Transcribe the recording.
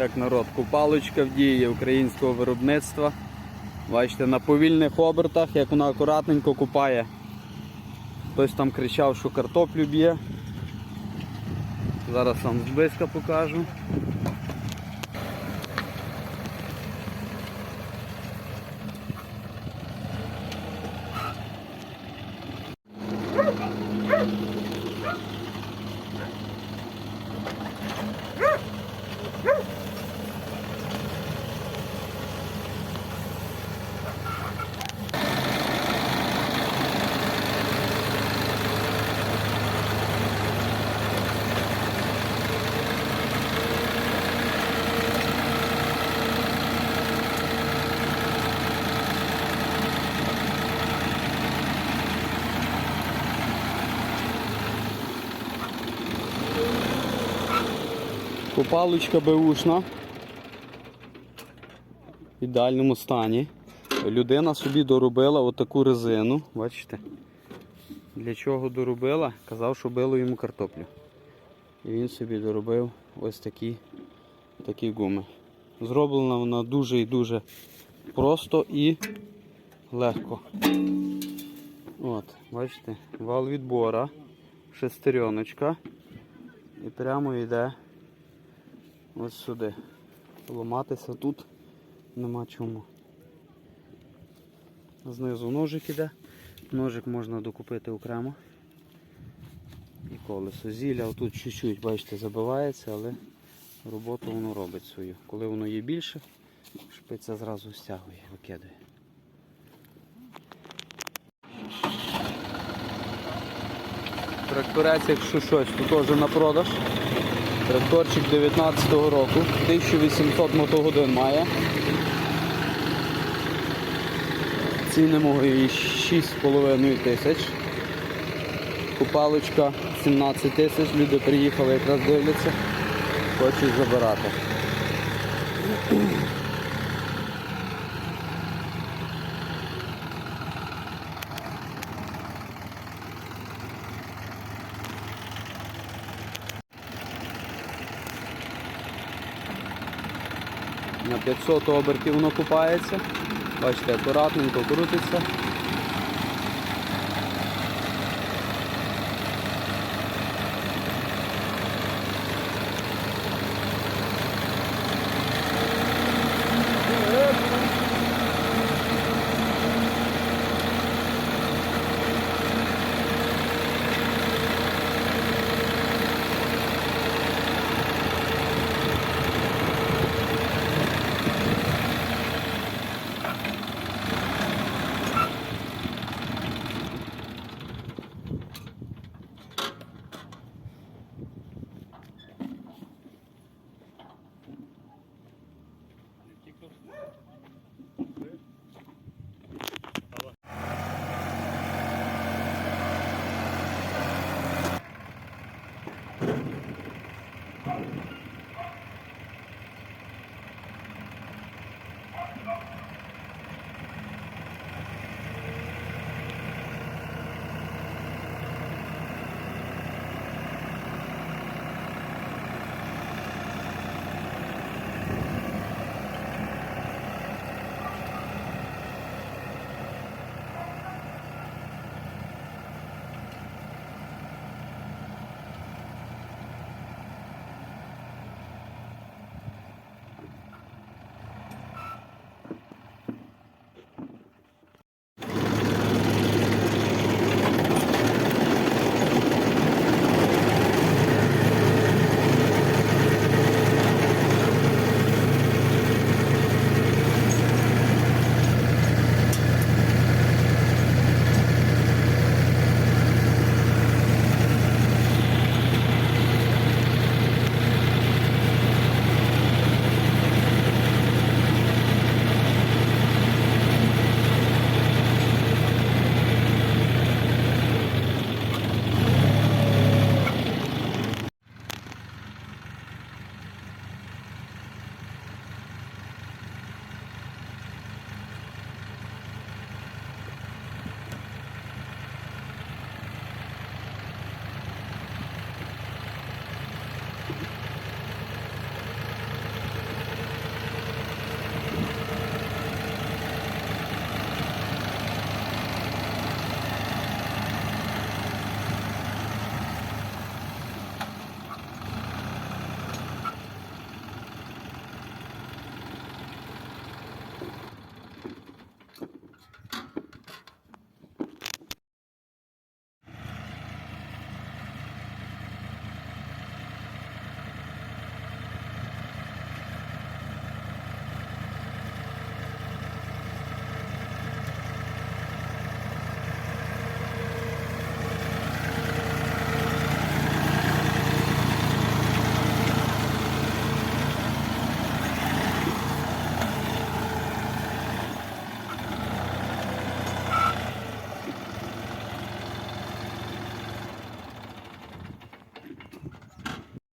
Як народ, купалочка в дії українського виробництва. Бачите, на повільних обертах, як вона акуратненько купає. Хтось там кричав, що картоплю б'є. Зараз вам зблизька покажу. Купалочка беушна. В ідеальному стані. Людина собі доробила отаку резину. Бачите? Для чого доробила? Казав, що било йому картоплю. І він собі доробив ось такі, такі гуми. Зроблена вона дуже і дуже просто і легко. От, бачите, вал відбора, шестереночка. І прямо йде ось сюди. Ламатися тут нема чому. Знизу ножик іде. Ножик можна докупити окремо. І колесо. Зілля отут чуть-чуть, бачите, забивається, але роботу воно робить свою. Коли воно є більше, шпиця зразу стягує, викидає. Тракторець, якщо щось, то теж на продаж. Тракторчик 19-го року, 1800 мотогодин має. Цінимо її 6,5 тисяч. Купалочка 17 тисяч, люди приїхали, якраз дивляться, хочуть забирати. На 500 обертів воно купається. Бачите, акуратненько крутиться.